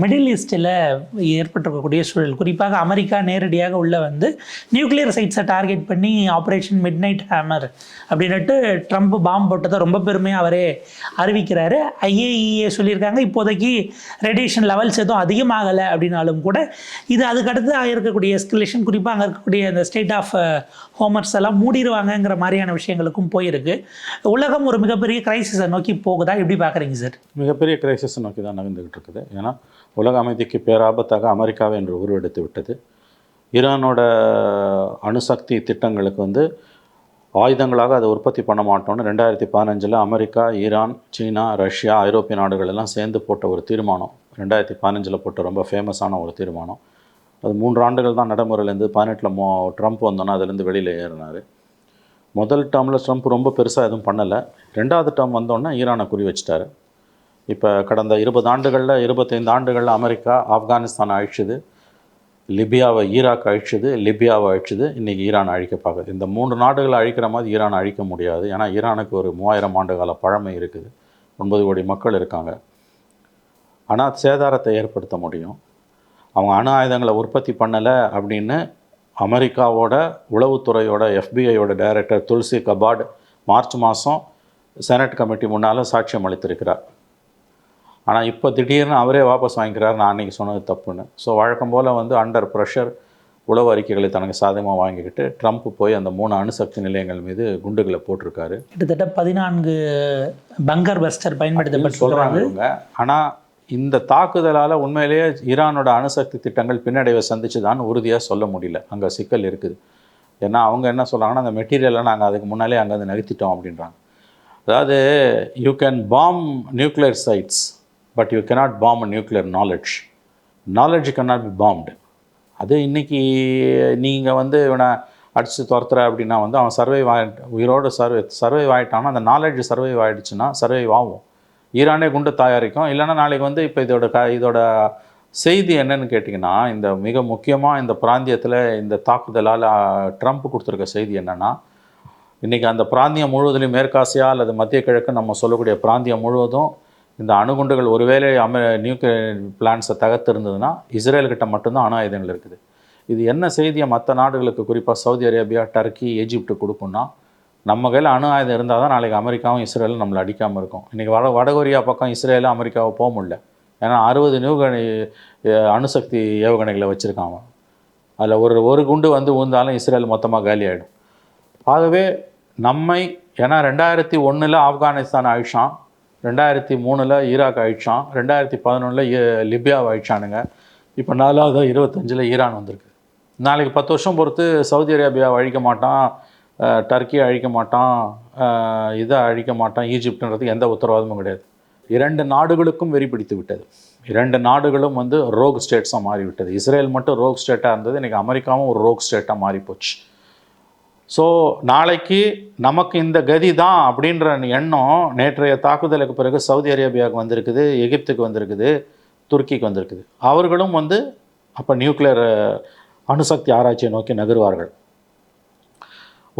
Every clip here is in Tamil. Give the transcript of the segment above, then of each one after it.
மிடில் ஈஸ்டில் ஏற்பட்டிருக்கக்கூடிய சூழல். குறிப்பாக அமெரிக்கா நேரடியாக உள்ள வந்து நியூக்ளியர் சைட்ஸை டார்கெட் பண்ணி ஆப்ரேஷன் மிட் நைட் ஹேமர் அப்படின்னுட்டு ட்ரம்ப் பாம்பு போட்டதை ரொம்ப பெருமையாக அவரே அறிவிக்கிறாரு. ஐஏஇஏ சொல்லியிருக்காங்க. இப்போதைக்கு ரேடியேஷன் லெவல்ஸ் எதுவும் அதிகமாகலை அப்படின்னாலும் கூட இது அதுக்கடுத்து இருக்கக்கூடிய எஸ்கலேஷன் குறிப்பாக அங்கே இருக்கக்கூடிய அந்த ஸ்டேட் ஆஃப் ஹோமர்ஸ் எல்லாம் மூடிடுவாங்கங்கிற மாதிரியான விஷயங்களுக்கும் போயிருக்கு. உலகம் ஒரு மிகப்பெரிய கிரைசிஸை நோக்கி போகுதா? எப்படி பார்க்குறீங்க சார் மிகப்பெரிய கிரைசிஸை நோக்கி தான் நகர்ந்துகிட்டு இருக்குது. ஏன்னா உலக அமைதிக்கு பேராபத்தாக அமெரிக்காவை என்று உருவெடுத்து விட்டது. ஈரானோட அணுசக்தி திட்டங்களுக்கு வந்து ஆயுதங்களாக அதை உற்பத்தி பண்ண மாட்டோம்னு ரெண்டாயிரத்தி பதினஞ்சில் அமெரிக்கா ஈரான் சீனா ரஷ்யா ஐரோப்பிய நாடுகள் எல்லாம் சேர்ந்து போட்ட ஒரு தீர்மானம். ரெண்டாயிரத்தி பதினஞ்சில் போட்ட ரொம்ப ஃபேமஸான ஒரு தீர்மானம். அது மூன்று ஆண்டுகள் தான் நடைமுறையிலேருந்து பதினெட்டில் மோ ட்ரம்ப் வந்தோன்னா அதுலேருந்து வெளியில் ஏறினார். முதல் டேர்மில் ட்ரம்ப் ரொம்ப பெருசாக எதுவும் பண்ணலை. ரெண்டாவது டேர்ம் வந்தோடனே ஈரானை குறி வச்சிட்டாரு. இப்போ கடந்த இருபது ஆண்டுகளில் இருபத்தைந்து ஆண்டுகளில் அமெரிக்கா ஆப்கானிஸ்தான் அழிச்சுது லிபியாவை ஈராக் அழிச்சுது லிபியாவை அழிச்சுது இன்றைக்கி ஈரான் அழிக்க பார்க்குது இந்த மூன்று நாடுகளை அழிக்கிற மாதிரி ஈரான் அழிக்க முடியாது. ஏன்னா ஈரானுக்கு ஒரு மூவாயிரம் ஆண்டு கால பழமை இருக்குது. ஒன்பது கோடி மக்கள் இருக்காங்க. ஆனால் சேதாரத்தை ஏற்படுத்த முடியும். அவங்க அணு ஆயுதங்களை உற்பத்தி பண்ணலை அப்படின்னு அமெரிக்காவோட உளவுத்துறையோட எஃபிஐயோட டைரக்டர் துல்சி கபாட் மார்ச் மாதம் செனட் கமிட்டி முன்னால் சாட்சியம் அளித்திருக்கிறார். ஆனால் இப்போ திடீர்னு அவரே வாபஸ் வாங்கிக்கிறார். நான் அன்றைக்கி சொன்னது தப்புன்னு. ஸோ வழக்கம் போல் வந்து அண்டர் ப்ரெஷர் உளவு அறிக்கைகளை தனக்கு சாதகமாக வாங்கிக்கிட்டு ட்ரம்ப் போய் அந்த மூணு அணுசக்தி நிலையங்கள் மீது குண்டுகளை போட்டிருக்காரு. கிட்டத்தட்ட பதினான்கு பங்கர் பஸ்டர் பயன்படுத்தப்பட்டு சொல்கிறாங்க ஆனால் இந்த தாக்குதலால் உண்மையிலேயே ஈரானோட அணுசக்தி திட்டங்கள் பின்னடைவை சந்திச்சுதான்னு உறுதியாக சொல்ல முடியல. அங்கே சிக்கல் இருக்குது. ஏன்னா அவங்க என்ன சொல்கிறாங்கன்னா அந்த மெட்டீரியலை நாங்கள் அதுக்கு முன்னாலே அங்கே வந்து நிறுத்திட்டோம் அப்படின்றாங்க. அதாவது you can bomb nuclear sites but you cannot bomb a nuclear knowledge knowledge cannot be bombed அது இன்றைக்கி நீங்கள் வந்து இவனை அடித்து துரத்துற அப்படின்னா வந்து அவன் சர்வைவ் ஆகிட்டு உயிரோடு சர்வை சர்வைவ் ஆகிட்டான்னா அந்த நாலேஜ் சர்வைவ் ஆகிடுச்சுன்னா சர்வைவ் ஆகும். ஈரானே குண்டு தயாரிக்கும். இல்லைன்னா நாளைக்கு வந்து இப்போ இதோட க இதோட செய்தி என்னன்னு கேட்டிங்கன்னா இந்த மிக முக்கியமாக இந்த பிராந்தியத்தில் இந்த தாக்குதலால் ட்ரம்ப் கொடுத்துருக்க செய்தி என்னென்னா இன்றைக்கி அந்த பிராந்தியம் முழுவதிலும் மேற்காசியா அல்லது மத்திய கிழக்கு நம்ம சொல்லக்கூடிய பிராந்தியம் முழுவதும் இந்த அணுகுண்டுகள் ஒருவேளை அமெ நியூக்ளியர் பிளான்ஸை தகர்த்திருந்ததுன்னா இஸ்ரேல்கிட்ட மட்டும்தான் அணு ஆயுதங்கள் இருக்குது. இது என்ன செய்தியை மற்ற நாடுகளுக்கு குறிப்பாக சவுதி அரேபியா டர்க்கி எஜிப்ட் கொடுக்கும்னா நம்ம கையில் அணு ஆயுதம் இருந்தால் தான் நாளைக்கு அமெரிக்காவும் இஸ்ரேலும் நம்மளை அடிக்காமல் இருக்கும். இன்றைக்கி வட வடகொரியா பக்கம் இஸ்ரேலும் அமெரிக்காவை போக முடியல. ஏன்னா அறுபது நியூகணி அணுசக்தி ஏவுகணைகளை வச்சுருக்காங்க அதில் ஒரு ஒரு குண்டு வந்து ஊந்தாலும் இஸ்ரேல் மொத்தமாக காலி ஆகிடும் ஆகவே நம்மை ஏன்னா ரெண்டாயிரத்தி ஒன்றில் ஆப்கானிஸ்தான் அழிச்சான் ரெண்டாயிரத்தி மூணில் ஈராக் அழிச்சான். ரெண்டாயிரத்தி பதினொன்றில் லிபியாவை அழிச்சானுங்க. இப்போ நாலாவது இருபத்தஞ்சில் ஈரான் வந்திருக்கு. நாளைக்கு பத்து வருஷம் பொறுத்து சவுதி அரேபியாவை அழிக்க மாட்டான். டர்க்கி டர்க்கியை அழிக்க மாட்டான். இதை அழிக்க மாட்டான். ஈஜிப்டுன்றதுக்கு எந்த உத்தரவாதமும் கிடையாது. இரண்டு நாடுகளுக்கும் வெறி பிடித்து விட்டது. இரண்டு நாடுகளும் வந்து ரோக் ஸ்டேட்ஸாக மாறிவிட்டது. இஸ்ரேல் மட்டும் ரோக் ஸ்டேட்டாக இருந்தது. இன்றைக்கி அமெரிக்காவும் ஒரு ரோக் ஸ்டேட்டாக மாறிப்போச்சு. ஸோ நாளைக்கு நமக்கு இந்த கதி தான் அப்படின்ற எண்ணம் நேற்றைய தாக்குதலுக்கு பிறகு சவுதி அரேபியாவுக்கு வந்திருக்குது எகிப்துக்கு வந்திருக்குது துருக்கிக்கு வந்திருக்குது. அவர்களும் வந்து அப்போ நியூக்ளியர் அணுசக்தி ஆராய்ச்சியை நோக்கி நகருவார்கள்.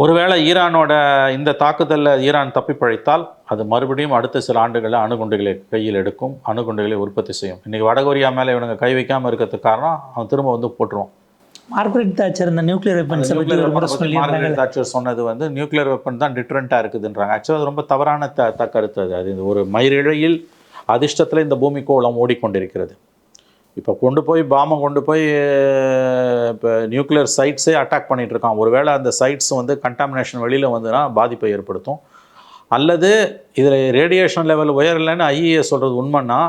ஒருவேளை ஈரானோட இந்த தாக்குதலில் ஈரான் தப்பி பழைத்தால் அது மறுபடியும் அடுத்த சில ஆண்டுகளில் அணுகுண்டுகளை கையில் எடுக்கும் அணுகுண்டுகளை உற்பத்தி செய்யும். இன்றைக்கி வடகொரியா மேலே இவனுங்க கை வைக்காமல் இருக்கிறதுக்கு காரணம் அவன் திரும்ப வந்து போட்டுருவான். மார்கரெட் தாச்சர் இந்த நியூக்ளியர் வெப்பன்ஸை மார்கரெட் தாட்சர் சொன்னது வந்து நியூக்ளியர் வெப்பன் தான் டிஃப்ரெண்ட்டாக இருக்குதுன்றாங்க. ஆக்சுவலாக அது ரொம்ப தவறான த த கருத்து அது. அது ஒரு மயிரிழையில் அதிர்ஷ்டத்தில் இந்த பூமிக்கோளம் ஓடிக்கொண்டிருக்கிறது. இப்போ கொண்டு போய் பாமை கொண்டு போய் இப்போ நியூக்ளியர் சைட்ஸே அட்டாக் பண்ணிட்டு இருக்கான் ஒருவேளை அந்த சைட்ஸ் வந்து கண்டாமினேஷன் வெளியில் வந்துன்னா பாதிப்பை ஏற்படுத்தும். அல்லது இதில் ரேடியேஷன் லெவல் உயரலைன்னு ஐஏ சொல்கிறது உண்மைன்னா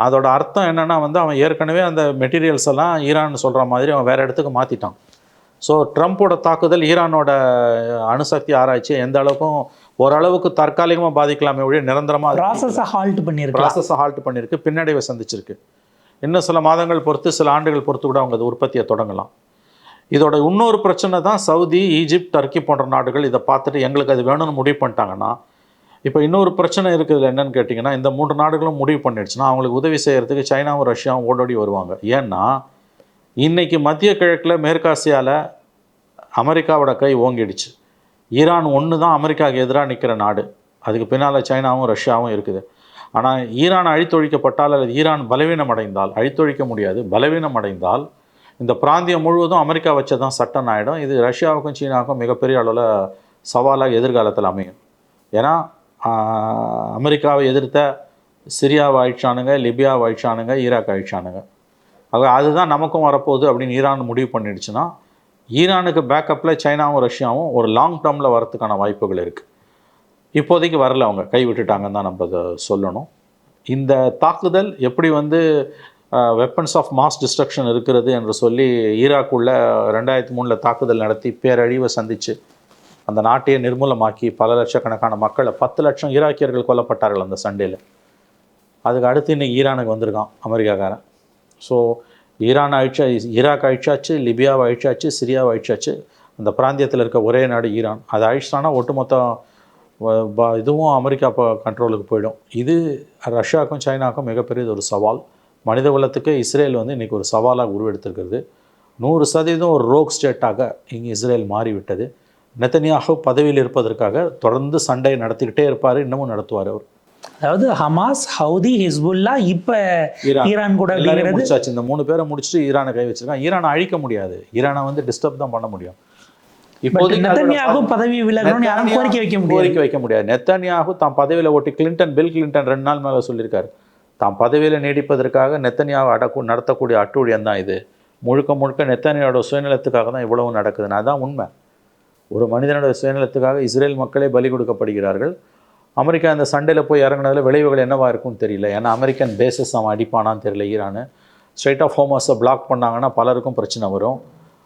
அதோட அர்த்தம் என்னென்னா வந்து அவன் ஏற்கனவே அந்த மெட்டீரியல்ஸ் எல்லாம் ஈரான் சொல்கிற மாதிரி அவன் வேறு இடத்துக்கு மாற்றிட்டான் ஸோ ட்ரம்ப்போட தாக்குதல் ஈரானோட அணுசக்தி ஆராய்ச்சியை எந்த அளவுக்கும் ஓரளவுக்கு தற்காலிகமாக பாதிக்கலாமே ஒழிய நிரந்தரமாக ப்ராசஸை ஹால்ட் பண்ணியிருக்கலாம் ப்ராசஸை ஹால்ட் பண்ணியிருக்கு. பின்னடைவை சந்திச்சிருக்கு. இன்னும் சில மாதங்கள் பொறுத்து சில ஆண்டுகள் பொறுத்து கூட அவங்க அது உற்பத்தியை தொடங்கலாம். இதோட இன்னொரு பிரச்சனை தான் சவுதி ஈஜிப்ட் டர்க்கி போன்ற நாடுகள் இதை பார்த்துட்டு எங்களுக்கு அது வேணும்னு முடிவு பண்ணிட்டாங்கன்னா இப்போ இன்னொரு பிரச்சனை இருக்குது என்னன்னு கேட்டிங்கன்னா இந்த மூன்று நாடுகளும் முடிவு பண்ணிடுச்சுன்னா அவங்களுக்கு உதவி செய்கிறதுக்கு சைனாவும் ரஷ்யாவும் ஓடோடி வருவாங்க. ஏன்னா இன்றைக்கி மத்திய கிழக்கில் மேற்காசியாவில் அமெரிக்காவோட கை ஓங்கிடுச்சு. ஈரான் ஒன்று தான் அமெரிக்காவுக்கு எதிராக நிற்கிற நாடு. அதுக்கு பின்னால் சைனாவும் ரஷ்யாவும் இருக்குது. ஆனால் ஈரான் அழித்தொழிக்கப்பட்டால் அல்லது ஈரான் பலவீனம் அடைந்தால் அழித்தொழிக்க முடியாது பலவீனம் அடைந்தால் இந்த பிராந்தியம் முழுவதும் அமெரிக்கா வச்சதான் சட்டம் ஆகிடும் இது ரஷ்யாவுக்கும் சீனாவுக்கும் மிகப்பெரிய அளவில் சவாலாக எதிர்காலத்தில் அமையும். ஏன்னா அமெரிக்காவை எதிர்த்த சிரியாவை அழிச்சானுங்க லிபியாவை அழிச்சானுங்க ஈராக் அழிச்சானுங்க. ஆக அதுதான் நமக்கும் வரப்போகுது அப்படின்னு ஈரான் முடிவு பண்ணிடுச்சுன்னா ஈரானுக்கு பேக்கப்பில் சைனாவும் ரஷ்யாவும் ஒரு லாங் டேர்மில் வரதுக்கான வாய்ப்புகள் இருக்குது இப்போதைக்கு வரல அவங்க கை விட்டுட்டாங்கன்னு தான் நம்ம அதை சொல்லணும். இந்த தாக்குதல் எப்படி வந்து வெப்பன்ஸ் ஆஃப் மாஸ் டிஸ்ட்ரக்ஷன் இருக்கிறது என்று சொல்லி ஈராக்குள்ள ரெண்டாயிரத்தி மூணில் தாக்குதல் நடத்தி பேரழிவை சந்தித்து அந்த நாட்டையே நிர்மூலமாக்கி பல லட்சக்கணக்கான மக்களை பத்து லட்சம் ஈராக்கியர்கள் கொல்லப்பட்டார்கள் அந்த சண்டேல அதுக்கு அடுத்து இன்னைக்கு ஈரானுக்கு வந்திருக்கான் அமெரிக்காக்காரன். ஸோ ஈரான் அழிச்சா ஈராக் அழிச்சாச்சு லிபியாவை அழிச்சாச்சு சிரியாவை அழிச்சாச்சு. அந்த பிராந்தியத்தில் இருக்க ஒரே நாடு ஈரான். அதை அழிச்சிட்டானா ஒட்டுமொத்த ப- இதுவும் அமெரிக்கா இப்போ கண்ட்ரோலுக்கு போயிடும். இது ரஷ்யாவுக்கும் சைனாவுக்கும் மிகப்பெரியது ஒரு சவால். மனித குலத்துக்கு இஸ்ரேல் வந்து இன்றைக்கி ஒரு சவாலாக உருவெடுத்திருக்கிறது. நூறு சதவீதம் ஒரு ரோக் ஸ்டேட்டாக இங்கே இஸ்ரேல் மாறிவிட்டது. நெத்தனியாக பதவியில் இருப்பதற்காக தொடர்ந்து சண்டை நடத்திக்கிட்டே இருப்பார் இன்னமும் நடத்துவார் அவர். அதாவது ஹமாஸ் ஹவுதி ஹிஸ்புல்லா இப்ப ஈரான். கூட முடிச்சாச்சு. இந்த மூணு பேரை முடிச்சுட்டு ஈரானை கை வச்சிருக்கான் ஈரானை அழிக்க முடியாது. ஈரானை வந்து டிஸ்டர்ப் தான் பண்ண முடியும். பட் இப்போதைக்கு அதோட நெத்தன்யாகு பதவி விலகணும்னு யாரும் நெத்தன்யாகு கோரிக்கை வைக்க முடியாது. கோரிக்கை வைக்க முடியாது. நெத்தன்யாகு தான் பதவியில் ஓட்டி கிளின்டன் பில் கிளின்டன் ரெண்டு நாள் மேலே சொல்லியிருக்காரு. தான் பதவியில் நீடிப்பதற்காக நெத்தன்யாவை அடக்கு நடத்தக்கூடிய அட்டூழியம் தான் இது. முழுக்க முழுக்க நெத்தன்யாவோட சுயநலத்துக்காக தான் இவ்வளவு நடக்குதுன்னு. அதான் உண்மை. ஒரு மனிதனோட சுயநலத்துக்காக இஸ்ரேல் மக்களே பலி கொடுக்கப்படுகிறார்கள். அமெரிக்கா இந்த சண்டையில் போய் இறங்கினதில் விளைவுகள் என்னவா இருக்கும்னு தெரியல. ஏன்னா அமெரிக்கன் பேசஸ் அவன் அடிப்பானான்னு தெரியல ஈரானு. ஸ்ட்ரைட் ஆஃப் ஹோமஸை பிளாக் பண்ணாங்கன்னா பலருக்கும் பிரச்சனை வரும்.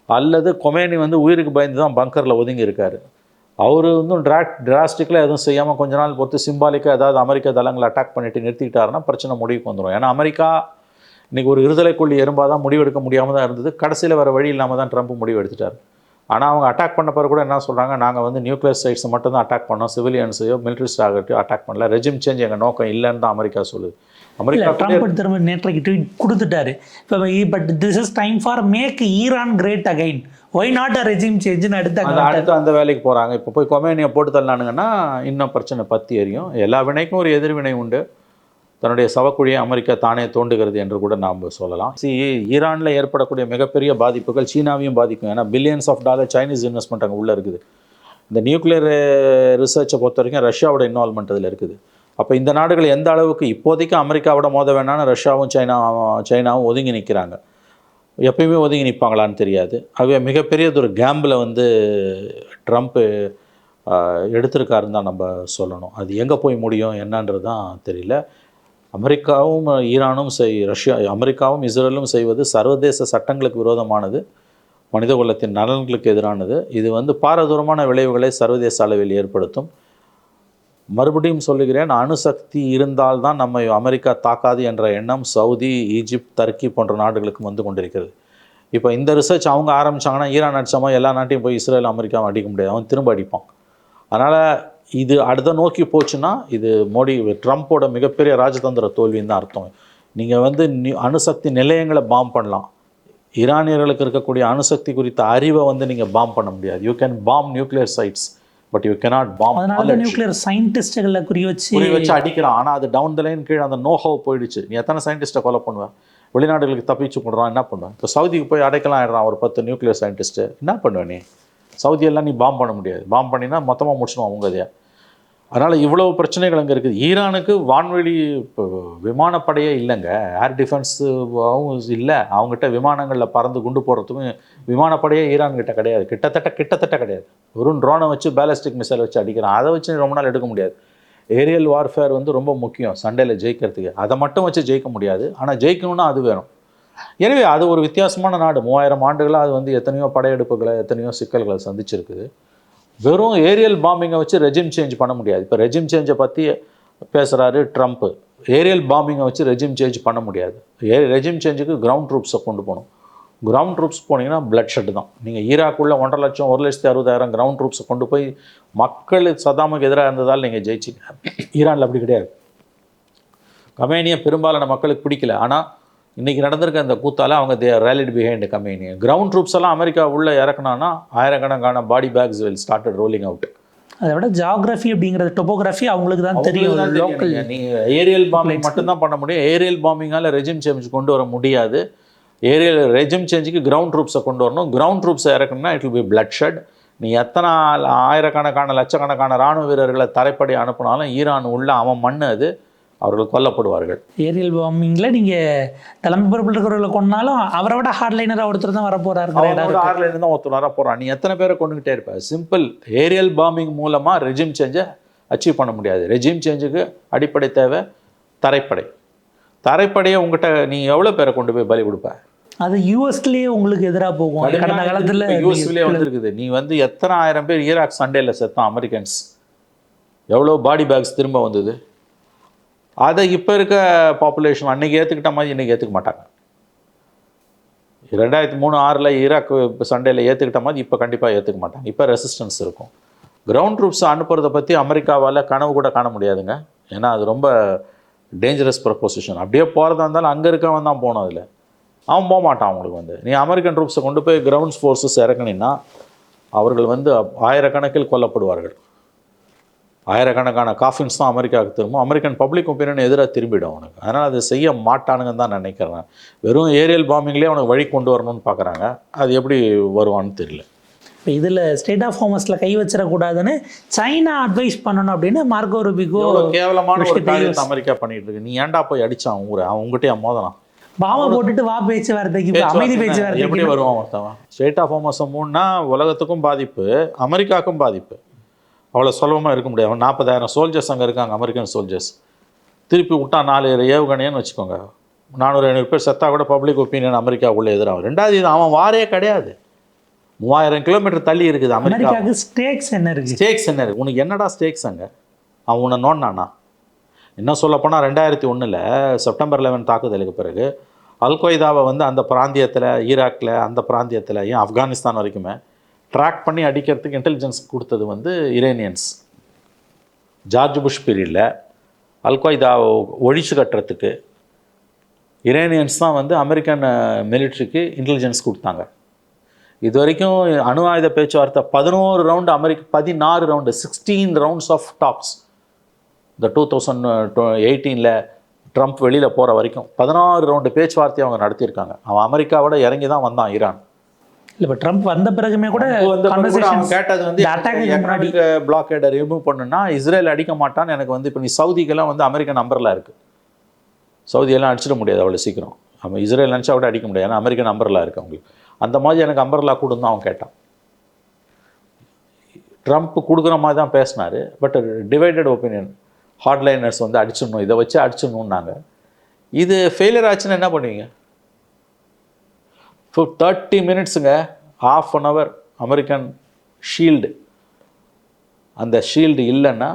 அல்லது கொமேனி வந்து உயிருக்கு பயந்து தான் பங்கரில் ஒதுங்கி இருக்கார். அவர் வந்து ட்ராக் டிராஸ்டிக்கலாக எதுவும் செய்யாமல் கொஞ்ச நாள் பொறுத்து சிம்பாலிக்காக ஏதாவது அமெரிக்க தளங்களை அட்டாக் பண்ணிட்டு நிறுத்திக்கிட்டாருன்னா பிரச்சனை முடிவுக்கு வந்துடும் ஏன்னா அமெரிக்கா இன்றைக்கி ஒரு இருதலைக்குள்ளி எறும்பாக தான் முடிவெடுக்க முடியாமல் தான் இருந்தது. கடைசியில் வர வழி இல்லாமல் தான் ட்ரம்ப் முடிவு எடுத்துட்டார். ஆனால் அவங்க அட்டாக் பண்ண பிறகு கூட என்ன சொல்கிறாங்க நாங்கள் வந்து நியூக்ளியர் சைட்ஸை மட்டும் தான் அட்டாக் பண்ணோம் சிவிலியன்ஸையோ மிலிட்ரிஸ்ட் ஆகட்டும் அட்டாக் பண்ணல. ரெஜிம் சேஞ்ச் எங்கள் நோக்கம் இல்லைன்னு தான் அமெரிக்கா சொல்லுது. அமெரிக்கா ட்ரம்ப் திரும்ப நேற்றைக்கு ட்வீட் கொடுத்துட்டாரு. இப்போ but this is time for make Iran great again why not a regime சேஞ்சுன்னு அடுத்த அடுத்து அந்த வேலைக்கு போகிறாங்க இப்போ போய் கொமேனியை போட்டு தள்ளானுங்கன்னா இன்னும் பிரச்சனை பற்றி எரியும். எல்லா வினைக்கும் ஒரு எதிர்வினை உண்டு. தன்னுடைய சவக்குழியை அமெரிக்கா தானே தோண்டுகிறது என்று கூட நாம் சொல்லலாம். சி ஈரானில் ஏற்படக்கூடிய மிகப்பெரிய பாதிப்புகள் சீனாவையும் பாதிக்கும். ஏன்னா billions of dollar Chinese investment அங்கே உள்ளே இருக்குது. இந்த நியூக்ளியர் ரிசர்ச்சை பொறுத்த வரைக்கும் ரஷ்யாவோட இன்வால்மெண்ட் அதில் இருக்குது. அப்போ இந்த நாடுகள் எந்த அளவுக்கு இப்போதைக்கு அமெரிக்காவோட மோத வேணாம்னு ரஷ்யாவும் சைனா சைனாவும் ஒதுங்கி நிற்கிறாங்க எப்பயுமே ஒதுங்கி நிற்பாங்களான்னு தெரியாது. ஆகவே மிகப்பெரியது ஒரு கேம்பில் வந்து ட்ரம்ப்பு எடுத்திருக்காருன்னு தான் நம்ம சொல்லணும். அது எங்கே போய் முடியும் என்னன்றது தான் தெரியல. அமெரிக்காவும் ஈரானும் செய் ரஷ்யா அமெரிக்காவும் இஸ்ரேலும் செய்வது சர்வதேச சட்டங்களுக்கு விரோதமானது மனித குலத்தின் நலன்களுக்கு எதிரானது. இது வந்து பாரதூரமான விளைவுகளை சர்வதேச அளவில் ஏற்படுத்தும். மறுபடியும் சொல்லுகிறேன் அணுசக்தி இருந்தால்தான் நம்மை அமெரிக்கா தாக்காது என்ற எண்ணம் சவுதி ஈஜிப்ட் டர்க்கி போன்ற நாடுகளுக்கு வந்து கொண்டிருக்கிறது. இப்போ இந்த ரிசர்ச் அவங்க ஆரம்பித்தாங்கன்னா ஈரான் அடிச்சோமா எல்லா நாட்டையும் போய் இஸ்ரேல் அமெரிக்காவும் அடிக்க முடியாது. அவன் திரும்ப அடிப்பான். அதனால் இது அடுத்த நோக்கி போச்சுன்னா இது மோடி ட்ரம்ப்போட மிகப்பெரிய ராஜதந்திர தோல்வின்னு தான் அர்த்தம். நீங்கள் வந்து அணுசக்தி நிலையங்களை பாம் பண்ணலாம். ஈரானியர்களுக்கு இருக்கக்கூடிய அணுசக்தி குறித்த அறிவை வந்து நீங்கள் பாம் பண்ண முடியாது. You can bomb nuclear sites but you cannot bomb அதனால தான் நியூக்ளியர் சயின்டிஸ்டுகளை குறி வச்சு குறி வச்சு அடிக்கிறான். ஆனால் அது டவுன் த லைன் கீழே அந்த நோஹவ் போயிடுச்சு. நீ எத்தனை சயின்டிஸ்ட்டை கொலை பண்ணுவேன் வெளிநாடுகளுக்கு தப்பிச்சு கொடுறான் என்ன பண்ணுவேன் இப்போ சவுதிக்கு போய் அடைக்கலாம் ஆயிடுறான் ஒரு பத்து நியூக்ளியர் சயின்டிஸ்ட்டு என்ன பண்ணுவேன் நீ? சவுதியெல்லாம் நீ பாம் பண்ண முடியாது. பாம் பண்ணினா மொத்தமாக முடிச்சிடும் அவங்க அதையே அதனால் இவ்வளோ பிரச்சனைகள் அங்கே இருக்குது. ஈரானுக்கு வான்வெளி இப்போ விமானப்படையே இல்லைங்க. ஏர் டிஃபென்ஸும் இல்லை. அவங்ககிட்ட விமானங்களில் பறந்து குண்டு போடுறதுக்கும் விமானப்படையே ஈரான்கிட்ட கிடையாது. கிட்டத்தட்ட கிட்டத்தட்ட கிடையாது. வெறும் ட்ரோனை வச்சு பேலஸ்டிக் மிசைல் வச்சு அடிக்கிறான். அதை வச்சு ரொம்ப நாள் எடுக்க முடியாது. ஏரியல் வார்ஃபேர் வந்து ரொம்ப முக்கியம் சண்டையில் ஜெயிக்கிறதுக்கு. அதை மட்டும் வச்சு ஜெயிக்க முடியாது. ஆனால் ஜெயிக்கணும்னா அது வேணும். எனவே அது ஒரு வித்தியாசமான நாடு. மூவாயிரம் ஆண்டுகளாக அது வந்து எத்தனையோ படையெடுப்புகளை எத்தனையோ சிக்கல்களை சந்திச்சிருக்குது வெறும் ஏரியல் பாம்பிங்கை வச்சு ரெஜிம் சேஞ்ச் பண்ண முடியாது. இப்போ ரெஜிம் சேஞ்சை பற்றி பேசுகிறாரு ட்ரம்ப்பு ஏரியல் பாம்பிங்கை வச்சு ரெஜிம் சேஞ்ச் பண்ண முடியாது. ஏ ரெஜிம் சேஞ்சுக்கு கிரவுண்ட் ட்ரூப்ஸை கொண்டு போகணும். கிரவுண்ட் ட்ரூப்ஸ் போனீங்கன்னா பிளட் ஷெட் தான். நீங்கள் ஈராக்குள்ளே ஒன்றரை லட்சம் ஒரு லட்சத்தி அறுபதாயிரம் கிரவுண்ட் ட்ரூப்ஸை கொண்டு போய் மக்கள் சதாமுக்கு எதிராக இருந்ததால் நீங்கள் ஜெயிச்சிங்க. ஈரானில் அப்படி கிடையாது. கமேனியை பெரும்பாலான மக்களுக்கு பிடிக்கல. ஆனால் இன்றைக்கி நடந்திருக்க இந்த கூத்தால அவங்க they rallied behind company ground troops எல்லாம் அமெரிக்கா உள்ளே இறக்குனான்னா ஆயிரக்கணக்கான body bags will started rolling out அதை விட ஜாகிரஃபி அப்படிங்கிறது டொபோகிராஃபி அவங்களுக்கு தான் தெரியும். லோக்கல் நீங்கள் ஏரியல் பாம்பிங் மட்டும்தான் பண்ண முடியும். ஏரியல் பாம்பிங்கால ரெஜிம் சேஞ்ச் கொண்டு வர முடியாது. ஏரியல் ரெஜிம் சேஞ்சுக்கு கிரவுண்ட் ட்ரூப்ஸை கொண்டு வரணும். கிரவுண்ட் ட்ரூப்ஸை இறக்கணும்னா it will be bloodshed நீ எத்தனை ஆயிரக்கணக்கான லட்சக்கணக்கான ராணுவ வீரர்களை தரைப்படை அனுப்புனாலும் ஈரான் உள்ள அவன் மண்ணு அது. அவர்கள் கொல்லப்படுவார்கள். ஏரியல் பாம்பிங்கில் நீங்கள் தலைமை பொறுப்பில் இருக்கிறவர்களை கொண்டாலும் அவரை விட ஹார்ட்லைனராக ஒருத்தர் தான். ஆறுல இருந்து தான் ஒருத்தர் வர போகிறான் நீ எத்தனை பேரை கொண்டுகிட்டே இருப்ப? சிம்பிள் ஏரியல் பாம்பிங் மூலமாக ரெஜிம் சேஞ்சை அச்சீவ் பண்ண முடியாது. ரெஜிம் சேஞ்சுக்கு அடிப்படை தேவை தரைப்படை. தரைப்படையை உங்ககிட்ட நீ எவ்வளோ பேரை கொண்டு போய் பலி கொடுப்ப? அது யூஎஸ்லேயே உங்களுக்கு எதிராக போகும். கடந்த காலத்தில் யூஎஸ்லேயே வந்திருக்குது. நீ வந்து எத்தனை ஆயிரம் பேர் ஈராக் சண்டேல செத்தான் அமெரிக்கன்ஸ் எவ்வளோ பாடி பேக்ஸ் திரும்ப வந்தது? அதை இப்போ இருக்க பாப்புலேஷன் அன்றைக்கி ஏற்றுக்கிட்ட மாதிரி இன்றைக்கி ஏற்றுக்க மாட்டாங்க. ரெண்டாயிரத்தி மூணு ஆறில் ஈராக் சண்டேயில் ஏற்றுக்கிட்ட மாதிரி இப்போ கண்டிப்பாக ஏற்றுக்க மாட்டாங்க. இப்போ ரெசிஸ்டன்ஸ் இருக்கும். கிரவுண்ட் ட்ரூப்ஸ் அனுப்புறதை பற்றி அமெரிக்காவால் கனவு கூட காண முடியாதுங்க. ஏன்னா அது ரொம்ப டேஞ்சரஸ் ப்ரப்போசிஷன் அப்படியே போகிறதா இருந்தாலும் அங்கே இருக்கவன் தான் போகணும் அதில். அவன் போக மாட்டான் அவங்களுக்கு வந்து. நீ அமெரிக்கன் ட்ரூப்ஸை கொண்டு போய் கிரவுண்ட்ஸ் ஃபோர்ஸஸ் இறக்குனீன்னா அவர்கள் வந்து ஆயிரக்கணக்கில் கொல்லப்படுவார்கள். ஆயிரக்கணக்கான காஃபின்ஸ் தான் அமெரிக்காவுக்கு திரும்பும். அமெரிக்கன் பப்ளிக் ஒப்பீனியன் எதிராக திரும்பிடும் அவனுக்கு. அதனால் அதை செய்ய மாட்டானுங்கன்னு தான் நினைக்கிறேன். வெறும் ஏரியல் பாம்பிங்லேயே அவனுக்கு வழி கொண்டு வரணும்னு பார்க்குறாங்க. அது எப்படி வருவான்னு தெரியல. இப்போ இதில் ஸ்டேட் ஆஃப் ஹோமஸில் கை வச்சிடக்கூடாதுன்னு சைனா அட்வைஸ் பண்ணணும் அப்படின்னு மார்க்கோ ரூபிகோ கேவலமான அமெரிக்கா பண்ணிட்டு இருக்கு. நீ ஏன்டா போய் அடிச்சான் ஊரை? அவன் உங்ககிட்டயே மோதலாம். பாவம் போட்டுட்டு வா பேச்சுவார்த்தைக்கு இப்ப அமைதி பேச்சுவார்த்தை பேச்சுவார்த்தைக்கு எப்படி வருவான் ஒருத்தவன் ஸ்டேட் ஆஃப் ஹோமஸை மூணுனா உலகத்துக்கும் பாதிப்பு அமெரிக்காவுக்கும் பாதிப்பு. அவ்வளோ சுலபமாக இருக்க முடியாது. அவன் நாற்பதாயிரம் சோல்ஜர்ஸ் அங்கே இருக்காங்க அமெரிக்கன் சோல்ஜர்ஸ் திருப்பி விட்டா நாலு ஏவுகணைன்னு வச்சுக்கோங்க. நானூறு ஐநூறு பேர் செத்தா கூட பப்ளிக் ஒப்பீனியன் அமெரிக்காவுக்குள்ளே எதிராகும். ரெண்டாவது இது அவன் வாரே கிடையாது. மூவாயிரம் கிலோமீட்டர் தள்ளி இருக்குது அமெரிக்கா. அமெரிக்காவுக்கு ஸ்டேக்ஸ் என்ன இருக்கு? ஸ்டேக்ஸ் என்ன இருக்கு? உனக்கு என்னடா ஸ்டேக்ஸ் அங்கே? அவன் உன்னை நோண்டானா? இன்னும் சொல்லப்போனால் ரெண்டாயிரத்தி ஒன்றில் செப்டம்பர் 11 தாக்குதலுக்கு பிறகு அல் கொய்தாவை வந்து அந்த பிராந்தியத்தில் ஈராக்கில் அந்த பிராந்தியத்தில் ஏன் ஆப்கானிஸ்தான் வரைக்குமே ட்ராக் பண்ணி அடிக்கிறதுக்கு இன்டெலிஜென்ஸ் கொடுத்தது வந்து இரேனியன்ஸ் ஜார்ஜ் புஷ் பீரியடில் அல்கொய்தா ஒழிச்சு கட்டுறதுக்கு இரேனியன்ஸ் தான் வந்து அமெரிக்கன் மிலிட்ரிக்கு இன்டெலிஜென்ஸ் கொடுத்தாங்க. இது வரைக்கும் அணு ஆயுத பேச்சுவார்த்தை பதினோரு ரவுண்டு அமெரிக்க பதினாறு round sixteen rounds of talks இந்த டூ தௌசண்ட் எயிட்டீனில் ட்ரம்ப் வெளியில் போகிற வரைக்கும் பதினாறு ரவுண்டு பேச்சுவார்த்தையை அவங்க நடத்தியிருக்காங்க. அவன் அமெரிக்காவோட இறங்கி தான் வந்தான் ஈரான். இல்ல இப்ப ட்ரம்ப் வந்த பிறகுமே கூட கேட்டது வந்து முன்னாடி பிளாக்கேடை ரிமூவ் பண்ணுனா இஸ்ரேல் அடிக்க மாட்டான்னு எனக்கு வந்து இப்போ நீ சவுதிக்கெல்லாம் வந்து அமெரிக்கன் நம்பரில் இருக்குது சவுதியெல்லாம் அடிச்சிட முடியாது அவ்வளோ சீக்கிரம். நம்ம இஸ்ரேல் நினச்சா கூட அடிக்க முடியாது. ஏன்னா அமெரிக்கன் நம்பரில் இருக்கு அவங்களுக்கு. அந்த மாதிரி எனக்கு அம்பர்லா கொடுன்னு அவன் கேட்டான். ட்ரம்ப் கொடுக்குற மாதிரி தான் பேசினாரு. பட் டிவைடட் ஒப்பீனியன் ஹார்ட்லைனர்ஸ் வந்து அடிச்சிடணும். இதை வச்சு அடிச்சிடணும்னாங்க. இது ஃபெயிலியர் ஆச்சுன்னா என்ன பண்ணுவீங்க? இப்போ தேர்ட்டி மினிட்ஸுங்க half an hour American shield அந்த ஷீல்டு இல்லைன்னா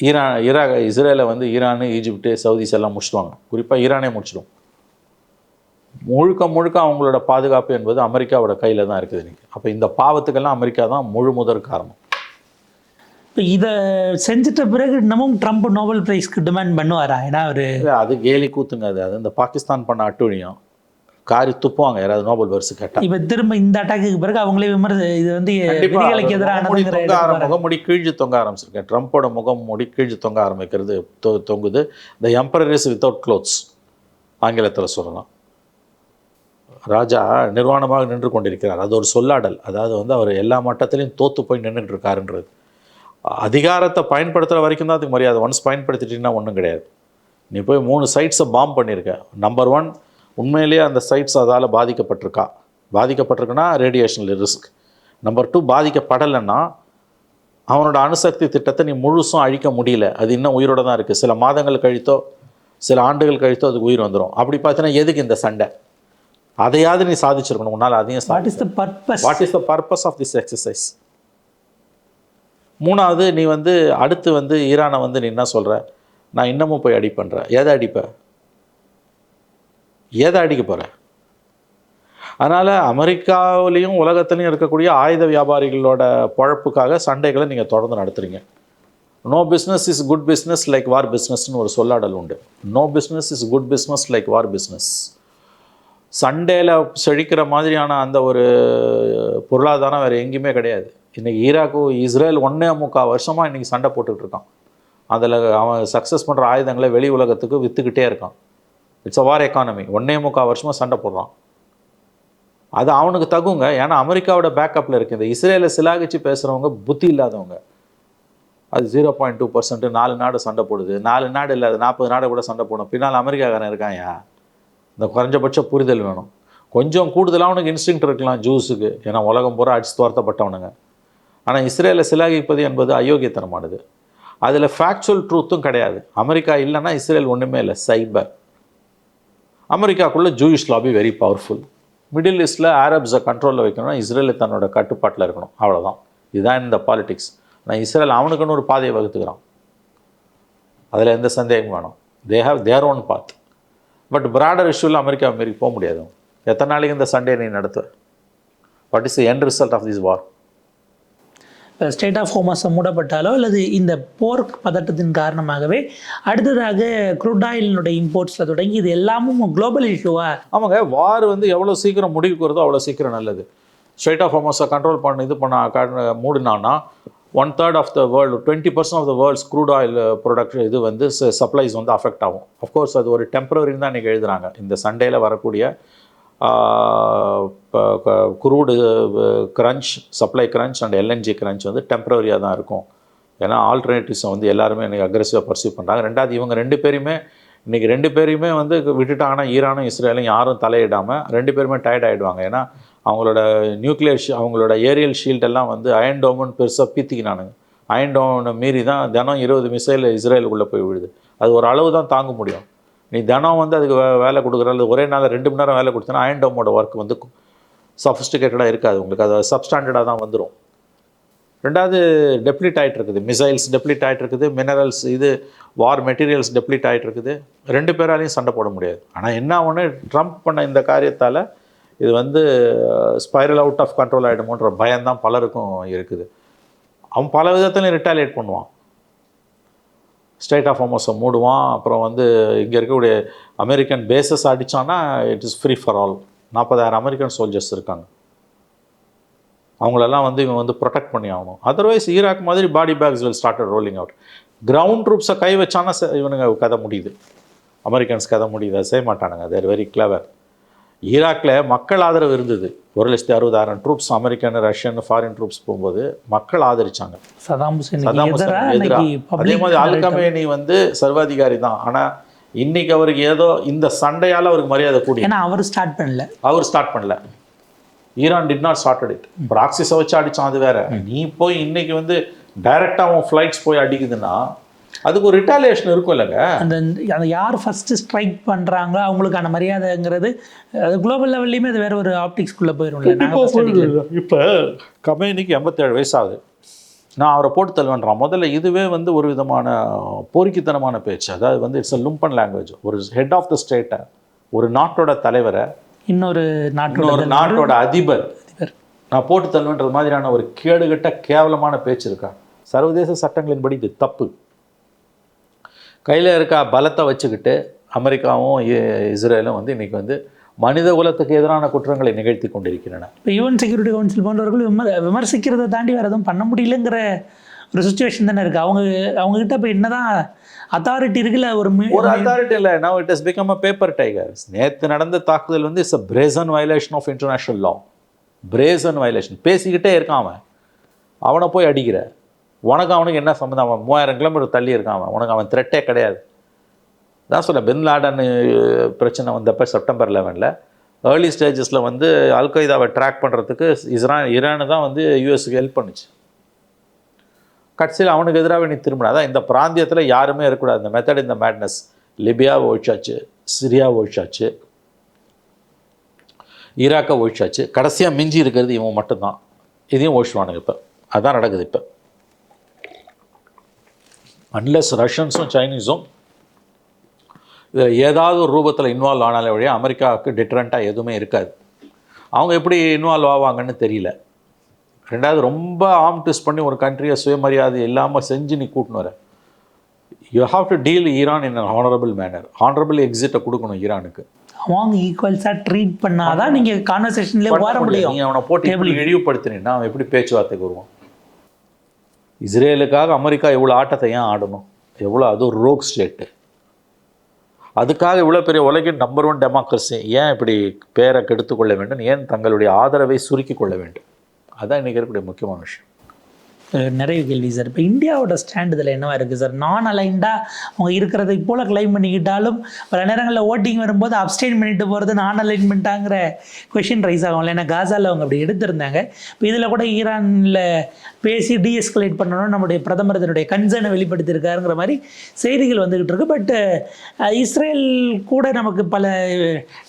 ஈரான் ஈராக் இஸ்ரேலை வந்து ஈரானு ஈஜிப்டு சவுதிஸ் எல்லாம் முடிச்சிடுவாங்க. குறிப்பாக ஈரானே முடிச்சிடும். முழுக்க முழுக்க அவங்களோட பாதுகாப்பு என்பது அமெரிக்காவோட கையில் தான் இருக்குது இன்னைக்கு. அப்போ இந்த பாவத்துக்கெல்லாம் அமெரிக்கா தான் முழு முதற் காரணம். இப்ப இத செஞ்சுட்ட பிறகு இன்னமும் ட்ரம்ப் நோபல் பிரைஸ்க்கு டிமாண்ட் பண்ணுவாரா? ஏன்னா அவரு அது கேலி கூத்துங்க அது. அது இந்த பாகிஸ்தான் பண்ண அட்டுழியம். காரி துப்புவாங்க யாராவது நோபல் பரிசு கேட்டால் இப்ப திரும்ப இந்த அட்டாக்கு பிறகு அவங்களே விமர்ச இது வந்து விதிகளுக்கு முகமுடி கீழ்ச்சி தொங்க ஆரம்பிச்சிருக்கேன். ட்ரம்ப்போட முகம் மூடி கீழ்ச்சி தொங்க ஆரம்பிக்கிறது தொங்குது. The emperor is without clothes ஆங்கிலத்தில் சொல்லலாம். ராஜா நிர்வாணமாக நின்று கொண்டிருக்கிறார். அது ஒரு சொல்லாடல். அதாவது வந்து அவர் எல்லா மட்டத்திலையும் தோத்து போய் நின்றுட்டு இருக்காருன்றது அதிகாரத்தை பயன்படுத்துகிற வரைக்கும் தான் அதுக்கு மரியாதை. ஒன்ஸ் பயன்படுத்திட்டீங்கன்னா ஒன்றும் கிடையாது. நீ போய் மூணு சைட்ஸை பாம் பண்ணியிருக்க நம்பர் ஒன் உண்மையிலேயே அந்த சைட்ஸ் அதால் பாதிக்கப்பட்டிருக்கா? பாதிக்கப்பட்டிருக்குன்னா ரேடியேஷனில் ரிஸ்க் நம்பர் டூ பாதிக்கப்படலைன்னா அவனோட அணுசக்தி திட்டத்தை நீ முழுசும் அழிக்க முடியல. அது இன்னும் உயிரோட தான் இருக்குது சில மாதங்கள் கழித்தோ சில ஆண்டுகள் கழித்தோ அதுக்கு உயிர் வந்துடும் அப்படி பார்த்தீங்கன்னா எதுக்கு இந்த சண்டை? அதையாவது நீ சாதிச்சிருக்கணும். உன்னால் அதையும் what is the purpose what is the purpose of this exercise மூணாவது நீ வந்து அடுத்து வந்து ஈரானை வந்து நீ என்ன சொல்கிற நான் இன்னமும் போய் அடி பண்ணுறேன் எதை அடிப்ப? ஏதை அடிக்க போகிற அதனால் அமெரிக்காவிலையும் உலகத்துலையும் இருக்கக்கூடிய ஆயுத வியாபாரிகளோட பழப்புக்காக சண்டைகளை நீங்கள் தொடர்ந்து நடத்துறீங்க. No business is good business like war பிஸ்னஸ்னு ஒரு சொல்லாடல் உண்டு. No business is good business like war business சண்டேல செழிக்கிற மாதிரியான அந்த ஒரு பொருளாதாரம் வேறு எங்கேயுமே கிடையாது. இன்றைக்கி ஈராக்கு இஸ்ரேல் ஒன்றே முக்கால் வருஷமாக இன்றைக்கி சண்டை போட்டுக்கிட்டு இருக்கான். அதில் அவன் சக்ஸஸ் பண்ணுற ஆயுதங்களை வெளி உலகத்துக்கு விற்றுக்கிட்டே இருக்கான். இட்ஸ் அ வார் எக்கானமி ஒன்றே முக்கால் வருஷமாக சண்டை போடுறான். அது அவனுக்கு தகுங்க. ஏன்னா அமெரிக்காவோட பேக்கப்பில் இருக்குது இந்த இஸ்ரேலை சிலாகிச்சு பேசுகிறவங்க புத்தி இல்லாதவங்க. அது ஜீரோ பாயிண்ட் டூ பர்சன்ட் நாலு நாடு சண்டை போடுது. நாலு நாடு இல்லாத நாற்பது நாடு கூட சண்டை போடும். பின்னால் அமெரிக்காக்காரன் இருக்காயா இந்த குறைஞ்சபட்ச புரிதல் வேணும். கொஞ்சம் கூடுதலாக அவனுக்கு இன்ஸ்டிங்க்ட் இருக்கலாம் ஜூஸுக்கு ஏன்னா உலகம் பூரா அடிச்சு துரத்தப்பட்டவனுங்க. ஆனால் இஸ்ரேலை சிலாகிப்பது என்பது அயோக்கியத்தனமானது. அதில் ஃபேக்சுவல் ட்ரூத்தும் கிடையாது. அமெரிக்கா இல்லைன்னா இஸ்ரேல் ஒன்றுமே இல்லை. சைபர் அமெரிக்காக்குள்ளே Jewish lobby very powerful middle ஈஸ்டில் ஆரப்ஸை கண்ட்ரோலில் வைக்கணும்னா இஸ்ரேல் தன்னோட கட்டுப்பாட்டில் இருக்கணும். அவ்வளோதான் இதுதான் இந்த பாலிடிக்ஸ் ஆனால் இஸ்ரேல் அவனுக்குன்னு ஒரு பாதையை வகுத்துக்கிறான். அதில் எந்த சந்தேகம் வேணும். They have their own path but broader இஷ்யூவில் America மாரி போக முடியாது. எத்தனை நாளைக்கு இந்த சண்டே நீ நடத்துவ? What is end result of this war strait of ஹோமாஸை மூடப்பட்டாலோ அல்லது இந்த போர் பதட்டத்தின் காரணமாகவே அடுத்ததாக க்ரூட் ஆயிலினுடைய இம்போர்ட்ஸில் தொடங்கி இது எல்லாமும் குளோபல் இஷ்யூவா ஆமாங்க வார் வந்து எவ்வளோ சீக்கிரம் முடிவுக்கு வருதோ அவ்வளோ சீக்கிரம் நல்லது. ஸ்ட்ரைட் ஆஃப் ஹோமஸை கண்ட்ரோல் பண்ண இது பண்ண கா- மூடினான்னா one third of the world twenty percent of the world's crude oil product இது வந்து சப்ளைஸ் வந்து அஃபெக்ட் ஆகும். அஃப்கோர்ஸ் அது ஒரு டெம்பரரின்னு தான் இன்றைக்கி எழுதுறாங்க. இந்த சண்டேல வரக்கூடிய crude crunch supply crunch and LNG crunch வந்து டெம்பரரியாக தான் இருக்கும். ஏன்னா ஆல்டர்னேட்டிவ்ஸை வந்து எல்லாருமே இன்றைக்கி அக்ரெசிவாக பர்சீவ் பண்ணுறாங்க ரெண்டாவது இவங்க ரெண்டு பேருமே இன்றைக்கி ரெண்டு பேரையுமே வந்து விட்டுட்டாங்கன்னா ஈரானும் இஸ்ரேலும் யாரும் தலையிடாமல் ரெண்டு பேருமே டயர்ட் ஆகிடுவாங்க ஏன்னா அவங்களோட நியூக்ளியர் ஷீ அவங்களோட ஏரியல் ஷீல்டெல்லாம் வந்து அயன் டோமன் பெருசாக பீத்திக்கினானுங்க. அயன் டோமனை மீறி தான் தினம் இருபது மிசைல் இஸ்ரேலுக்குள்ளே போய் விழுது. அது ஒரு அளவு தான் தாங்க முடியும். நீ தினம் வந்து அதுக்கு வே வேலை கொடுக்குற அல்லது ஒரே நாளில் ரெண்டு மணி நேரம் வேலை கொடுத்தனா அயன் டோமோட ஒர்க் வந்து சஃபிஸ்டிகேட்டடாக இருக்காது உங்களுக்கு. அது சப்ஸ்டாண்டர்டாக தான் வந்துடும் ரெண்டாவது டெப்ளிட் ஆகிட்டு இருக்குது மிசைல்ஸ் டெப்ளிட் ஆகிட்டு இருக்குது மினரல்ஸ் இது வார் மெட்டீரியல்ஸ் டெப்ளிட் ஆகிட்டு இருக்குது ரெண்டு பேராலையும் சண்டை போட முடியாது. ஆனால் என்ன ஒன்று ட்ரம்ப் பண்ண இந்த காரியத்தால் இது வந்து ஸ்பைரல் அவுட் ஆஃப் கண்ட்ரோல் ஆகிடுமோன்ற பயம்தான் பலருக்கும் இருக்குது. அவன் பல விதத்துலையும் ரிட்டாலியேட் பண்ணுவான். ஸ்டேட் ஆஃப் ஹோமோஸை மூடுவான். அப்புறம் வந்து இங்கே இருக்கக்கூடிய American bases அடித்தான்னா it is free for all நாற்பதாயிரம் அமெரிக்கன் சோல்ஜர்ஸ் இருக்காங்க. அவங்களெல்லாம் வந்து இவன் வந்து ப்ரொடெக்ட் பண்ணி ஆகணும். அதர்வைஸ் ஈராக் மாதிரி body bags will started rolling out ground ட்ரூப்ஸை கை வச்சானா இவனுங்க கதை முடியுது. அமெரிக்கன்ஸ் கதை முடியுது? செய்ய மாட்டானுங்க. தேர் வெரி கிளவர் ஈராக்கில் மக்கள் ஆதரவு இருந்தது. ஒரு லட்சத்தி அறுபதாயிரம் troops American Russian foreign troops போகும்போது மக்கள் ஆதரிச்சாங்க. சதாம் ஹுசேனுக்கு சதாம் எதிராக அதே மாதிரி அல் பப்ளிக் கமேனி வந்து சர்வாதிகாரி தான். ஆனால் இன்னைக்கு அவருக்கு ஏதோ இந்த சண்டையால் அவருக்கு மரியாதை கூடி ஏன்னா அவர் ஸ்டார்ட் பண்ணல. அவர் ஸ்டார்ட் பண்ணல. Iran did not started it ப்ராக்சிஸை வச்சு அடிச்சான் அது வேற. நீ போய் இன்னைக்கு வந்து டைரெக்டாக அவன் ஃப்ளைட்ஸ் போய் அடிக்குதுன்னா அதுக்கு ஒரு ரிட்டாலியேஷன் இருக்கும் இல்லைங்க? அந்த அந்த யார் ஃபர்ஸ்ட் ஸ்ட்ரைக் பண்றாங்களோ அவங்களுக்கான மரியாதைங்கிறது அது குளோபல் லெவல்லையுமே அது வேற ஒரு ஆப்டிக்ஸ்குள்ளே அடிக்கல. இப்போ கமேனிக்கு எண்பத்தேழு வயசாகுது. நான் அவரை போட்டு தள்ளுவேன்றான். முதல்ல இதுவே வந்து ஒரு விதமான போரிக்கித்தனமான பேச்சு. அதாவது வந்து இட்ஸ் அ லும்பன் லாங்குவேஜ் ஒரு ஹெட் ஆஃப் த ஸ்டேட்டை ஒரு நாட்டோட தலைவரை இன்னொரு நாட்டோட நாட்டோட அதிபர். அதிபர். நான் போட்டு தள்ளுவேன்றது மாதிரியான ஒரு கேடுகட்ட கேவலமான பேச்சு இருக்கா? சர்வதேச சட்டங்களின்படி இது தப்பு. கையில் இருக்க பலத்தை வச்சுக்கிட்டு அமெரிக்காவும் இஸ்ரேலும் வந்து இன்னைக்கு வந்து மனித குலத்துக்கு எதிரான குற்றங்களை நிகழ்த்தி கொண்டிருக்கின்றன. இப்போ யூஎன் செக்யூரிட்டி கவுன்சில் போன்றவர்கள் விமர் விமர்சிக்கிறதை தாண்டி வேறு எதுவும் பண்ண முடியலங்கிற ஒரு சுச்சுவேஷன் தானே இருக்குது அவங்க அவங்க கிட்ட இப்போ என்னதான் அத்தாரிட்டி இருக்குல்ல ஒரு ஒரு அத்தாரிட்டி இல்லை. Now it has become a paper tiger. நேற்று நடந்த தாக்குதல் வந்து it's a brazen violation of international law. Brazen violation. பேசிக்கிட்டே இருக்கான் அவன். அவனை போய் அடிக்கிற உனக்கு அவனுக்கு என்ன சம்மந்தம்? அவன் மூவாயிரம் கிலோமீட்டர் தள்ளி இருக்கான் அவன். உனக்கு அவன் த்ரெட்டே கிடையாது. தான் சொல்ல பின் லாடன் பிரச்சனை வந்தப்போ செப்டம்பர் லெவனில் ஏர்லி ஸ்டேஜஸில் வந்து அல்கொய்தாவை ட்ராக் பண்ணுறதுக்கு இஸ்ரான் ஈரானு தான் வந்து யூஎஸ்க்கு ஹெல்ப் பண்ணுச்சு. கடைசியில் அவனுக்கு எதிராக நீ திரும்பினா. அதான் இந்த பிராந்தியத்தில் யாருமே இருக்கக்கூடாது. இந்த மெத்தட் இந்த மேட்னஸ் லிபியா ஒழிச்சாச்சு சிரியா ஒழிச்சாச்சு ஈராக்கை ஒழிச்சாச்சு. கடைசியாக மிஞ்சி இருக்கிறது இவன் மட்டும்தான். இதையும் ஒழிச்சுவானுங்க இப்போ. அதான் நடக்குது இப்போ. அன்லெஸ் ரஷ்யன்ஸும் சைனீஸும் இதில் ஏதாவது ஒரு ரூபத்தில் இன்வால்வ் ஆனாலே வழியா அமெரிக்காவுக்கு டிஃப்ரெண்ட்டாக எதுவுமே இருக்காது. அவங்க எப்படி இன்வால்வ் ஆவாங்கன்னு தெரியல. ரெண்டாவது ரொம்ப ஆம் ட்விஸ்ட் பண்ணி ஒரு கண்ட்ரியை சுயமரியாதை இல்லாமல் செஞ்சு நீ கூட்டின்னு வர. You have to deal Iran in honourable manner honourable எக்ஸிட்டை கொடுக்கணும் ஈரானுக்கு. அவங்க ஈக்குவல்ஸாக ட்ரீட் பண்ணாதான் நீங்கள் கான்வர்சேஷன்லேயே வர முடியும். நீ அவனை போட்டு இப்படி இழிவுபடுத்தினா அவன் எப்படி பேச்சுவார்த்தைக்கு வருவான்? இஸ்ரேலுக்காக அமெரிக்கா இவ்வளோ ஆட்டத்தை ஏன் ஆடணும்? எவ்வளோ அது ஒரு ரோக் ஸ்டேட்டு அதுக்காக இவ்வளோ பெரிய உலகின் நம்பர் ஒன் டெமோக்ரஸி ஏன் இப்படி பேரை கெடுத்து கொள்ள வேண்டும்? ஏன் தங்களுடைய ஆதரவை சுருக்கி கொள்ள வேண்டும்? அதுதான் இன்றைக்கி இருக்கக்கூடிய முக்கியமான விஷயம். நிறைய கேள்வி சார். இப்போ இந்தியாவோட ஸ்டாண்ட் இதில் என்னவா இருக்குது சார்? நான் அலைண்டாக அவங்க இருக்கிறதை போல் கிளைம் பண்ணிக்கிட்டாலும் பல நேரங்களில் ஓட்டிங் வரும்போது அப்ஸ்டெயின் பண்ணிட்டு போகிறது நான் அலைன்மெண்ட்டாங்கிற கொஷின் ரைஸ் ஆகும்ல. ஏன்னா காசாவில் அவங்க அப்படி எடுத்திருந்தாங்க. இப்போ இதில் கூட ஈரானில் பேசி டீஎஸ்கலேட் பண்ணணும் நம்முடைய பிரதமர் தன்னுடைய கன்சர்னை வெளிப்படுத்தியிருக்காருங்கிற மாதிரி செய்திகள் வந்துக்கிட்டு இருக்கு. பட் இஸ்ரேல் கூட நமக்கு பல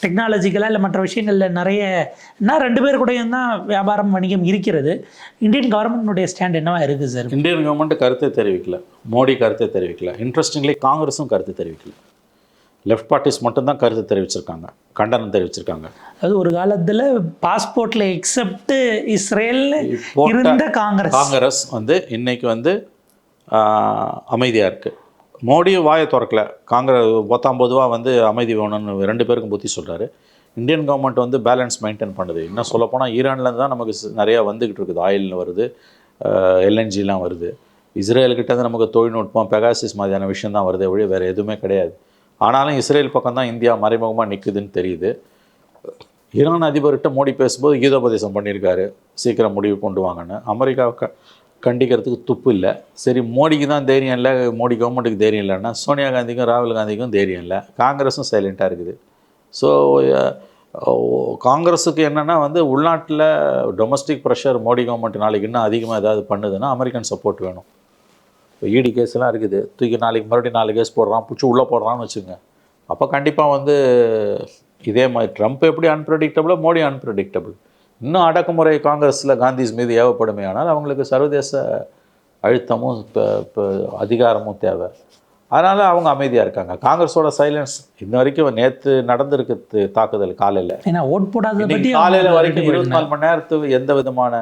டெக்னாலஜிக்கலாக இல்லை மற்ற விஷயங்களில் நிறைய நான் ரெண்டு பேர் கூடயும் தான் வியாபாரம் வணிகம் இருக்கிறது. இந்தியன் கவர்மெண்ட்னுடைய ஸ்டாண்ட் என்னவா இருக்குது சார் இந்தியன் கவர்மெண்ட் கருத்தை தெரிவிக்கல. மோடி கருத்தை தெரிவிக்கல. இன்ட்ரெஸ்டிங்லி காங்கிரஸும் கருத்து தெரிவிக்கல. லெஃப்ட் பார்ட்டிஸ் மட்டும்தான் கருத்து தெரிவிச்சிருக்காங்க கண்டனம் தெரிவிச்சிருக்காங்க. அதாவது ஒரு காலத்தில் பாஸ்போர்ட்டில் எக்ஸப்ட் இஸ்ரேல் இருந்த காங்கிரஸ். காங்கிரஸ் வந்து இன்னைக்கு வந்து அமைதியாக இருக்குது மோடியும் வாயை திறக்கல. காங்கிரஸ் பத்தாம் பொதுவாக வந்து அமைதி வேணும்னு ரெண்டு பேருக்கும் புத்தி சொல்கிறாரு இந்தியன் கவர்மெண்ட் வந்து பேலன்ஸ் மெயின்டைன் பண்ணுது. இன்னும் சொல்லப்போனால் ஈரான்லேருந்து தான் நமக்கு நிறையா வந்துக்கிட்டு இருக்குது. ஆயில் வருது எல்என்ஜிலாம் வருது. இஸ்ரேல்கிட்ட நமக்கு தொழில்நுட்பம் பெகாசிஸ் மாதிரியான விஷயம் தான் வருது ஒழிய வேறு எதுவுமே கிடையாது. ஆனாலும் இஸ்ரேல் பக்கம் தான் இந்தியா மறைமுகமாக நிற்குதுன்னு தெரியுது. ஈரான் அதிபர்கிட்ட மோடி பேசும்போது கீதோபதேசம் பண்ணியிருக்காரு. சீக்கிரம் முடிவு கொண்டு வாங்கன்னு. அமெரிக்கா க கண்டிக்கிறதுக்கு துப்பு இல்லை. சரி மோடிக்கு தான் தைரியம் இல்லை. மோடி கவர்மெண்ட்டுக்கு தைரியம் இல்லைன்னா சோனியா காந்திக்கும் ராகுல் காந்திக்கும் தைரியம் இல்லை. காங்கிரஸும் சைலண்ட்டாக இருக்குது. ஸோ காங்கிரஸுக்கு என்னென்னா வந்து உள்நாட்டில் டொமஸ்டிக் ப்ரெஷர் மோடி கவர்மெண்ட் நாளைக்கு இன்னும் அதிகமாக ஏதாவது பண்ணுதுன்னா அமெரிக்கன் சப்போர்ட் வேணும். இப்போ இடி கேஸ்லாம் இருக்குது. தூக்கி நாளைக்கு மறுபடியும் நாலு கேஸ் போடுறான் பிடிச்சி உள்ளே போடுறான்னு வச்சுங்க அப்போ கண்டிப்பாக வந்து இதே மாதிரி ட்ரம்ப் எப்படி அன்பிரடிக்டபிளோ மோடி அன்பிரடிக்டபிள் இன்னும் அடக்குமுறை காங்கிரஸில் காந்திஸ் மீது ஏவப்படுமே ஆனால் அவங்களுக்கு சர்வதேச அழுத்தமும் இப்போ இப்போ அதிகாரமும் தேவை. அதனால் அவங்க அமைதியாக இருக்காங்க. காங்கிரஸோட சைலன்ஸ் இன்ன வரைக்கும் நேற்று நடந்திருக்கு தாக்குதல் காலையில். ஏன்னா ஓட் பற்றி காலையில வரைக்கும் இருபத்தி நாலு மணி நேரத்துக்கு எந்த விதமான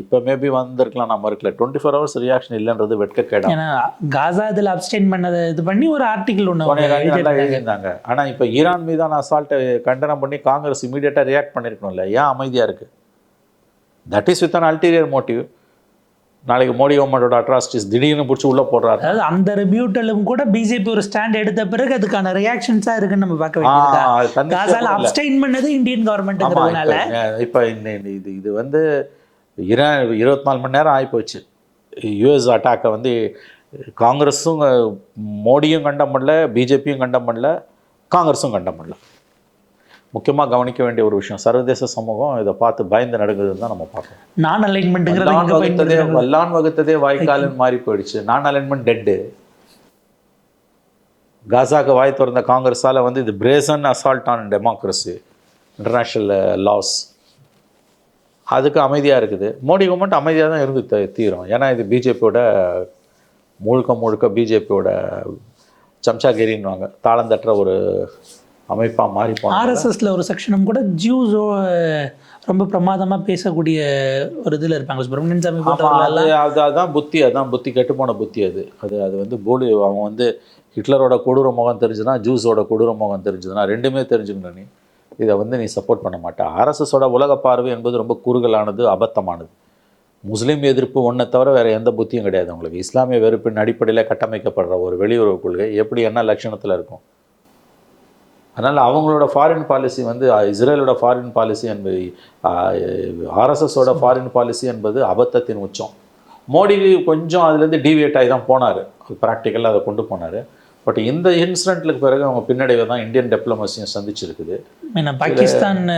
இப்போ மேபி வந்திருக்கலாம் நம்ம இருக்கல டுவெண்ட்டி ஃபோர் ஹவர்ஸ் ரியாக்ஷன் இல்லைன்றது வெட்கக்கேடா. ஏன்னா காசா இதில் அப்டெயின் பண்ணதை இது பண்ணி ஒரு ஆர்டிகிள் ஒன்று எழுதியிருந்தாங்க. ஆனா இப்போ ஈரான் மீதான அசால்ட்டை கண்டனம் பண்ணி காங்கிரஸ் இமீடியட்டாக ரியாக்ட் பண்ணியிருக்கணும்ல ஏன் அமைதியா இருக்கு? That is with an ulterior motive நாளைக்கு மோடி கவர்மெண்டோட அட்ராசிட்டிஸ் திடீர்னு பிடிச்சி உள்ள போடுறாரு. அதாவது அந்த ரிபியூட்டலும் கூட பிஜேபி ஒரு ஸ்டாண்ட் எடுத்த பிறகு அதுக்கான ரியாக்ஷன்ஸாக இருக்குன்னு நம்ம பார்க்க வேண்டியது. அப்டெயின் பண்ணது இந்தியன் கவர்மெண்ட்டுங்கிறதுனால இப்போ இது இது வந்து இரா இருபத்தி நாலு மணி நேரம் ஆகிப்போச்சு யூஎஸ் அட்டாக்கை வந்து காங்கிரஸும் மோடியும் கண்டம் பண்ணல பிஜேபியும் கண்டம் பண்ணல காங்கிரஸும் கண்டம் பண்ணல. முக்கியமாக கவனிக்க வேண்டிய ஒரு விஷயம். சர்வதேச சமூகம் இதை பார்த்து பயந்து நடக்குதுன்னு தான் நம்ம பார்க்கணும் நான் அலைன்மெண்ட்டுங்கிறது வகுத்ததே வல்லான் வகுத்ததே வாய்க்கால்னு மாறி போயிடுச்சு நான் அலைன்மெண்ட் டெட்டு காசாக்கு வாய் திறந்த காங்கிரஸால் வந்து இது brazen assault on democracy international laws அதுக்கு அமைதியாக இருக்குது. மோடி கவர்மெண்ட் அமைதியாக தான் இருந்து தீரும். ஏன்னா இது பிஜேபியோட முழுக்க முழுக்க பிஜேபியோட சம்சாகிரின்னுவாங்க. தாளம் தட்டுற ஒரு அமைப்பாக மாறி ஆர்எஸ்எஸ்ல ஒரு செக்ஷனும் கூட ஜூஸ் ரொம்ப பிரமாதமா பேசக்கூடிய ஒரு இதுல இருப்பாங்க. சுப்பிரமணியன் சாமி அது அது அதான் புத்தி அதான் புத்தி கெட்டுப்போன புத்தி அது. அது அது வந்து போலி அவன் வந்து ஹிட்லரோட கொடூர முகம் தெரிஞ்சுதுன்னா ஜூஸோட கொடூர முகம் தெரிஞ்சுதுன்னா ரெண்டுமே தெரிஞ்சுக்கணும் நீ. இதை வந்து நீ சப்போர்ட் பண்ண மாட்ட. ஆர்எஸ்எஸோட உலக பார்வை என்பது ரொம்ப குறுகலானது அபத்தமானது. முஸ்லீம் எதிர்ப்பு ஒன்றை தவிர வேற எந்த புத்தியும் கிடையாது உங்களுக்கு இஸ்லாமிய வெறுப்பின் அடிப்படையில் கட்டமைக்கப்படுற ஒரு வெளியுறவு கொள்கை எப்படி என்ன லட்சணத்தில் இருக்கும்? அதனால் அவங்களோட ஃபாரின் பாலிசி வந்து இஸ்ரேலோட ஃபாரின் பாலிசி என்பது ஆர்எஸ்எஸோட ஃபாரின் பாலிசி என்பது அபத்தத்தின் உச்சம். மோடி கொஞ்சம் அதுலேருந்து டீவியேட் ஆகி தான் போனார். ப்ராக்டிக்கலாக அதை கொண்டு போனார். பட் இந்த இன்சிடென்ட்லுக்கு பிறகு அவங்க பின்னடைவை தான் இந்தியன் டிப்ளமசியும் சந்திச்சிருக்குது. பாகிஸ்தான்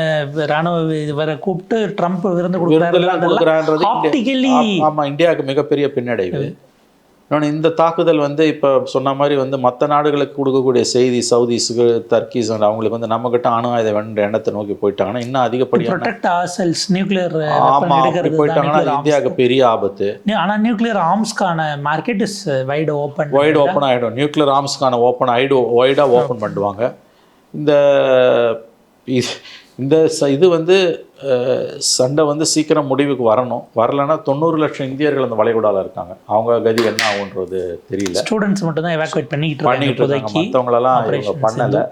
ராணுவ இவரை கூப்பிட்டு ட்ரம்ப் விருந்து விருந்தெல்லாம் கொடுக்குறான்றது ஆப்டிக்கலி ஆ- ஆமா இந்தியாவுக்கு மிகப்பெரிய பின்னடைவு. இன்னொன்று இந்த தாக்குதல் வந்து இப்போ சொன்ன மாதிரி வந்து மற்ற நாடுகளுக்கு கொடுக்கக்கூடிய செய்தி சவுதிஸுக்கு தர்க்கீஸ் அவங்களுக்கு வந்து நம்மகிட்ட அணு ஆயுத வேண்ட எண்ணத்தை நோக்கி போயிட்டாங்கன்னா இன்னும் அதிகப்படியான நியூக்ளியர் ஆமா அப்படி போயிட்டாங்கன்னா இந்தியாவுக்கு பெரிய ஆபத்து. ஆனா nuclear ஆர்ம்ஸ்க்கான market is wide open wide open ஆகிடும் நியூக்ளியர் ஆர்ம்ஸ்க்கான ஓப்பன் ஆயிடு வைடாக ஓப்பன் பண்ணுவாங்க. இந்த இது இந்த ச இது வந்து சண்டை வந்து சீக்கிரம் முடிவுக்கு வரணும். வரலைன்னா தொண்ணூறு லட்சம் இந்தியர்கள் அந்த வளைகுடால இருக்காங்க. அவங்க கதி என்ன ஆகுன்றது தெரியல. ஸ்டூடெண்ட்ஸ் மட்டும் தான் எவாக்குவேட் பண்ணிக்கிட்டு இருக்காங்க. பண்ணிட்டு இருக்காங்க. மற்றவங்களெல்லாம் இவங்க பண்ணலை.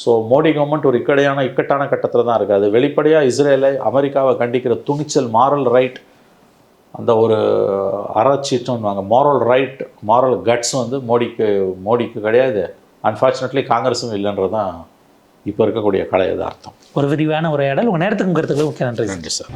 ஸோ மோடி கவர்மெண்ட் ஒரு இக்கடையான இக்கட்டான கட்டத்தில் தான் இருக்குது அது வெளிப்படையாக இஸ்ரேலை அமெரிக்காவை கண்டிக்கிற துணிச்சல் மாரல் ரைட் அந்த ஒரு அறச்சீற்றம்வாங்க மாரல் ரைட் மாரல் கட்ஸ் வந்து மோடிக்கு மோடிக்கு கிடையாது. அன்ஃபார்ச்சுனேட்லி காங்கிரஸும் இல்லைன்றது தான் இப்போ இருக்கக்கூடிய கலை யதார்த்தம். ஒரு விரிவான உரையாடல். உங்கள் நேரத்துக்கு கருத்துக்கள் முக்கிய நன்றி. நன்றி சார்.